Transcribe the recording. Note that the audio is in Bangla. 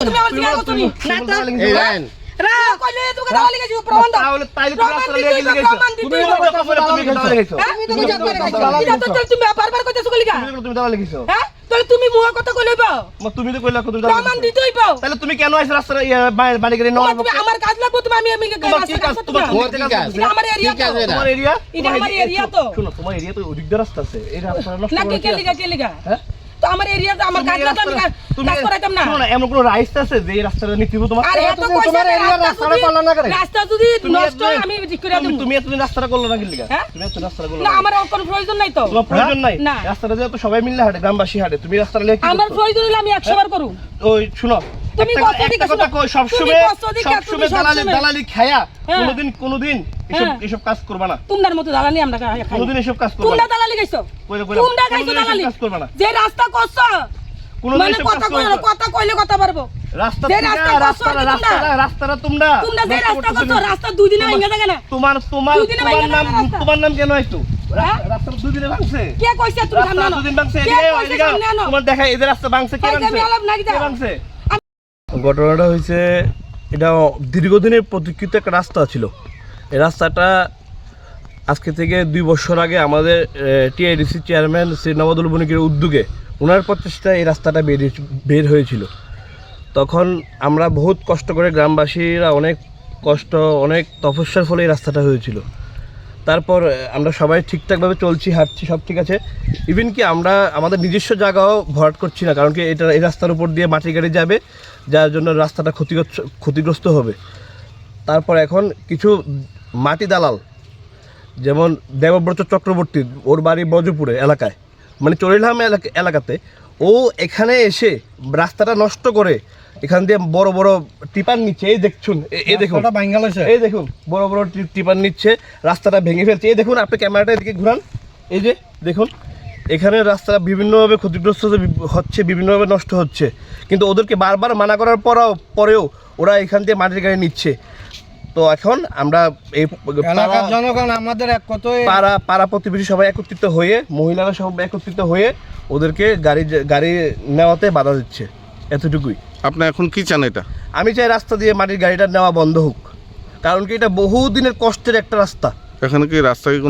তুমি আমার জিজ্ঞাসা করছ নি? না তো। এই রায়ন রা, কইলে তোকে দাওয়া লিখেছি, প্রমাণ দাও। তাহলে তাইলে তুমি প্রমাণ লিখে তো, গেছো প্রমাণ তুমি তো তো। কথা বলে তুমি দাও লিখেছো? তো গুজব করে খাইছো। এটা তো তো তুমি বারবার কইতেছো কইলি কা? তুমি দাও লিখেছো হ্যাঁ? তাহলে তুমি মুয়া কথা কইলেই পাও। তুমি তো কইলা তুমি দাও প্রমাণ দিতেই পাও। তাহলে তুমি কেন আইছো রাস্তা বাড়ি গাড়ি তোমার তুমি আমার কাজ লাগবো তুমি আমি আমি তোমার কি কাজ তোমার কি কাজ? আমার এরিয়া তো। এটা? তোমার এরিয়া এটা আমার area তো। শোনো তোমার এরিয়া তো ওদিক রাস্তা আছে এই রাস্তাটা না কে কে লিগা কে লিগা হ্যাঁ? তো আমার এরিয়াতে আমার কাজ লাগতো আমি রাস্তাটা- কাজ- তুমি করাইতাম না। শোনো এমন কোনো রাইস আছে যে রাস্তাটা নিতে হবে তোমার আর এত তুমি পয়সা এরিয়ার রাস্তাটা যদি- না করে। রাস্তা যদি তুমি নষ্ট হয় আমি ঠিক করে দেব। তুমি এতদিন রাস্তাটা করল না কি লিগা হ্যাঁ? তুমি এত রাস্তাটা করল না না আমার কোনো প্রয়োজন নাই তো। তোমার প্রয়োজন নাই? সবাই মিলে হাঁটে গ্রামবাসী হাঁটে তুমি রাস্তাটা লিখে কি আমার প্রয়োজন হলে আমি 100 বার করুম ওই শুনো তুমি একটা- কথা কই সবসময় সবসময় দালালি দালালি খায়া হ্যাঁ। কোনোদিন কোনোদিন এসব হ্যাঁ। এসব কাজ করবা না। তোমরার মতো দালালি আমরা খাই। কোনোদিন এসব কাজ করবা তোমরা দালালি কইলে তোমরা গাইছো দালালি? কাজ করবা না। যে রাস্তা করছ কোনোদিন মানে এসব কাজ করবা কথা কইলে কথা পারব। রাস্তা যে রাস্তা রাস্তাটা তোমরা। রাস্তাটা রাস্তাটা তোমরা তোমরা যে রাস্তা করছ রাস্তা দুই দিনে তোমার- ভেঙে থাকে না তোমার তোমার তোমার নাম তোমার নাম কেন আইতো? হ্যাঁ? রাস্তা দুই দিনে ভাঙছে। কে কইছে তুমি সামনে তোমার দেখা এদের রাস্তা ভাঙছে কে ভাঙছে? কে ভাঙছে? ঘটনাটা হয়েছে, এটা দীর্ঘদিনের প্রতীক্ষিত একটা রাস্তা ছিল। এই রাস্তাটা আজকে থেকে দুই বছর আগে আমাদের টিআইডিসি চেয়ারম্যান শ্রী নবাদুল বণিকের উদ্যোগে ওনার প্রচেষ্টায় এই রাস্তাটা বের বের হয়েছিল। তখন আমরা বহুত কষ্ট করে গ্রামবাসীরা অনেক কষ্ট, অনেক তপস্যার ফলে এই রাস্তাটা হয়েছিল। তারপর আমরা সবাই ঠিকঠাকভাবে চলছি, হাঁটছি, সব ঠিক আছে। ইভেন কি আমরা, আমাদের নিজস্ব জায়গাও ভরাট করছি না, কারণ কি এটা এই রাস্তার উপর দিয়ে মাটি গাড়ি যাবে, যার জন্য রাস্তাটা ক্ষতিগ্রস্ত ক্ষতিগ্রস্ত হবে। তারপর এখন কিছু মাটি দালাল, যেমন দেবব্রত চক্রবর্তী, ওর বাড়ি বজপুরে এলাকায় মানে চরিলাম এলাকা- এলাকাতে, ও এখানে এসে রাস্তাটা নষ্ট করে এখান দিয়ে বড় বড় টিপার নিচ্ছে এই দেখছুন এই দেখুন। রাস্তাটা এই দেখুন বড় বড় টিপার নিচ্ছে রাস্তাটা ভেঙে ফেলছে। এই দেখুন আপনি ক্যামেরাটা এদিকে ঘুরান। এই যে দেখুন এখানে রাস্তা বিভিন্নভাবে ক্ষতিগ্রস্ত হচ্ছে- বিভিন্নভাবে নষ্ট হচ্ছে। কিন্তু ওদেরকে বারবার মানা করার পরেও পরেও ওরা এখান দিয়ে মাটির গাড়ি নিচ্ছে। তো এখন আমরা এই জনগণ আমাদের এক কথায় পাড়া পাড়া প্রতিবেশী সবাই একত্রিত হয়ে মহিলারা সব একত্রিত হয়ে ওদেরকে গাড়ি গাড়ি নেওয়াতে বাধা দিচ্ছে এতটুকুই। আপনি এখন কি চান এটা? আমি চাই রাস্তা দিয়ে মাটির গাড়িটা নেওয়া বন্ধ হোক। কারণ কি এটা বহুদিনের কষ্টের একটা রাস্তা। এখানে কি রাস্তায়